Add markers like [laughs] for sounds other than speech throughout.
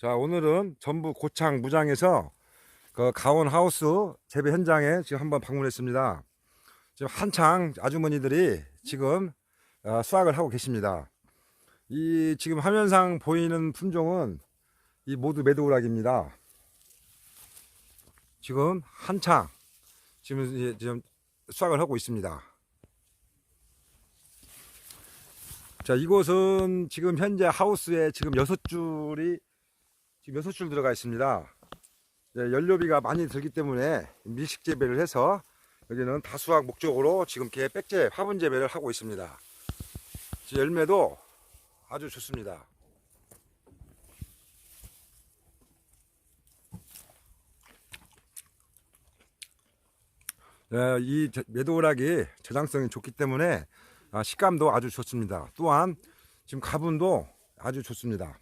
자, 오늘은 전북 고창 무장에서 그 가온 하우스 재배 현장에 지금 한번 방문했습니다. 지금 한창 아주머니들이 지금 어, 수확을 하고 계십니다. 이 지금 화면상 보이는 품종은 이 모두 매도우락입니다. 지금 한창 지금 지금 수확을 하고 있습니다. 자, 이곳은 지금 현재 하우스에 지금 여섯 줄이 지금 여섯 줄 들어가 있습니다. 연료비가 많이 들기 때문에 밀식 재배를 해서 여기는 다수학 목적으로 지금 개 백제 화분 재배를 하고 있습니다. 열매도 아주 좋습니다. 네, 이 저- 매도락이 저장성이 좋기 때문에 아, 식감도 아주 좋습니다. 또한 지금 가분도 아주 좋습니다.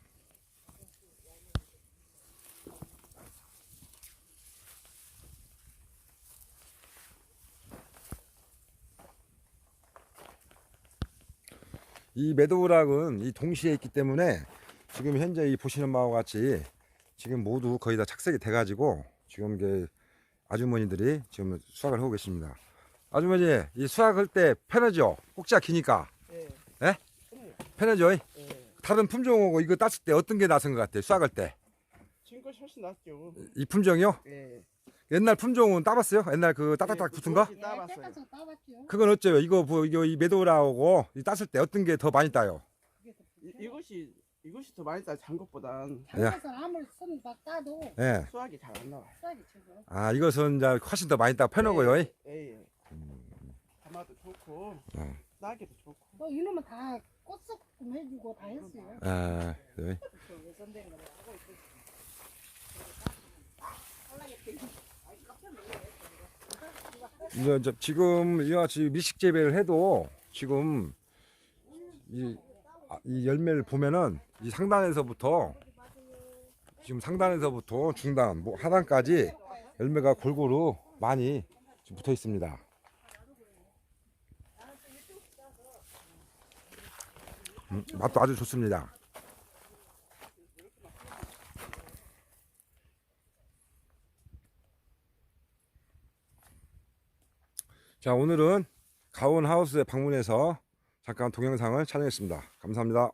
이 매도우락은 이 동시에 있기 때문에 지금 현재 이 보시는 바와 같이 지금 모두 거의 다 착색이 돼 가지고 지금 이게 아주머니들이 지금 수확을 하고 계십니다. 아주머니 이 수확할 때 편하죠? 꼭지가 기니까 예. 편하죠? 예. 다른 품종하고 이거 땄을 때 어떤 게 나선 것 같아요? 수확할 때이 지금껏 훨씬 낫죠. 품종이요? 예. 옛날 품종은 따봤어요? 옛날 그 따닥따닥 붙은 거? 예, 따봤어요. 때까지 따봤죠. 그건 어째요? 이거 뭐 이거 이 매도우락하고 이 땄을 때 어떤 게 더 많이 따요? 이, 이것이 이것이 더 많이 따 장것보단 장것은 아무리 손막 따도 예. 수확이 잘 안 나와요. 수학이 최고. 아 이것은 이제 훨씬 더 많이 따 편하고요. 예. 예. 담아도 좋고 어. 따기도 좋고. 또 이놈은 다 꽃속 좀 해주고 다 했어요. [laughs] 아, 네. 그 외선된 거 하고 있고. 이제 이제 지금 이와 같이 미식 재배를 해도 지금 이, 아, 이 열매를 보면은 이 상단에서부터 지금 상단에서부터 중단, 뭐 하단까지 열매가 골고루 많이 붙어 있습니다. 음, 맛도 아주 좋습니다. 자, 오늘은 가온 하우스에 방문해서 잠깐 동영상을 촬영했습니다. 감사합니다.